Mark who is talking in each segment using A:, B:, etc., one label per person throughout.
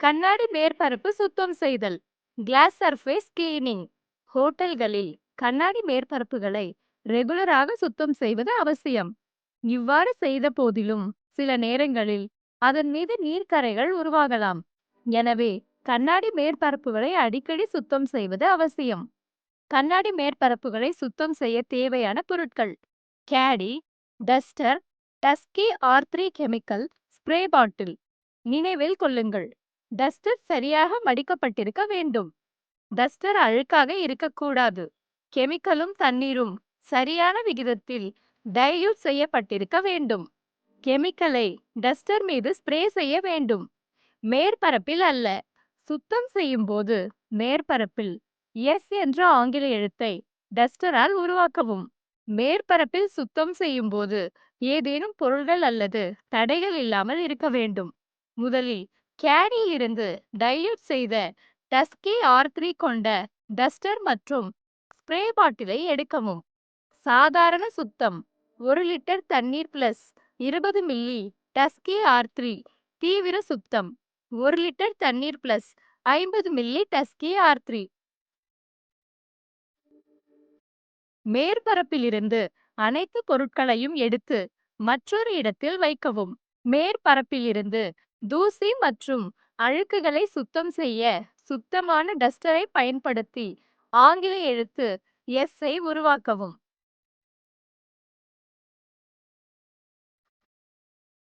A: கண்ணாடி மேற்பரப்பு சுத்தம் செய்தல். கிளாஸ் சர்ஃபேஸ் கிளீனிங் ஹோட்டல்களில் கண்ணாடி மேற்பரப்புகளை ரெகுலராக சுத்தம் செய்வது அவசியம். இவ்வாறு செய்த போதிலும் சில நேரங்களில் அதன் மீது நீர்க்கரைகள் உருவாகலாம். எனவே கண்ணாடி மேற்பரப்புகளை அடிக்கடி சுத்தம் செய்வது அவசியம். கண்ணாடி மேற்பரப்புகளை சுத்தம் செய்ய தேவையான பொருட்கள். KD duster Taski R three chemical spray bottle. நினைவில் கொள்ளுங்கள். டஸ்டர் சரியாக மடிக்கப்பட்டிருக்க வேண்டும். டஸ்டர் அழுக்காக இருக்கக்கூடாது. கெமிக்கலும் தண்ணீரும் சரியான விகிதத்தில் டைல்யூட் செய்யப்பட்டிருக்க வேண்டும். கெமிக்கலை டஸ்டர் மீது ஸ்ப்ரே செய்ய வேண்டும். மேற்பரப்பில் அல்ல சுத்தம் செய்யும் போது மேற்பரப்பில் எஸ் என்ற ஆங்கில எழுத்தை டஸ்டரால் உருவாக்கவும். மேற்பரப்பில் சுத்தம் செய்யும் போது ஏதேனும் பொருள்கள் அல்லது தடைகள் இல்லாமல் இருக்க வேண்டும். முதலில் கேனில் இருந்து டைல்யூட் செய்த டஸ்கி ஆர் த்ரீ கொண்ட டஸ்டர் மற்றும் ஸ்ப்ரே பாட்டிலை எடுக்கவும். சாதாரண சுத்தம் ஒரு லிட்டர் தண்ணீர் பிளஸ் இருபது மில்லி டஸ்கி ஆர் த்ரீ தீவிர சுத்தம் ஒரு லிட்டர் தண்ணீர் பிளஸ் ஐம்பது மில்லி டஸ்கி ஆர் த்ரீ. மேற்பரப்பிலிருந்து அனைத்து பொருட்களையும் எடுத்து மற்றொரு இடத்தில் வைக்கவும். மேற்பரப்பிலிருந்து தூசி மற்றும் அழுக்குகளை சுத்தம் செய்ய சுத்தமான டஸ்டரை பயன்படுத்தி ஆங்கில எழுத்து எஸ் ஐ உருவாக்கவும்.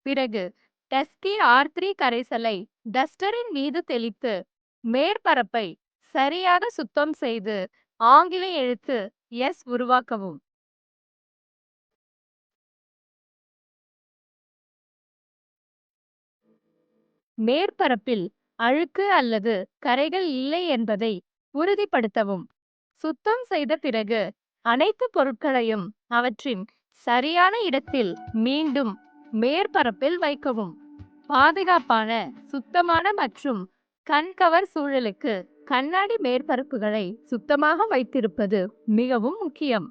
A: பிறகு டஸ்கி ஆர் த்ரீ கரைசலை டஸ்டரின் மீது தெளித்து மேற்பரப்பை சரியாக சுத்தம் செய்து ஆங்கில எழுத்து எஸ் உருவாக்கவும். மேற்பரப்பில் அழுக்கு அல்லது கரைகள் இல்லை என்பதை உறுதிப்படுத்தவும். சுத்தம் செய்த பிறகு அனைத்து பொருட்களையும் அவற்றின் சரியான இடத்தில் மீண்டும் மேற்பரப்பில் வைக்கவும். பாதுகாப்பான சுத்தமான மற்றும் கண்கவர் சூழலுக்கு கண்ணாடி மேற்பரப்புகளை சுத்தமாக வைத்திருப்பது மிகவும் முக்கியம்.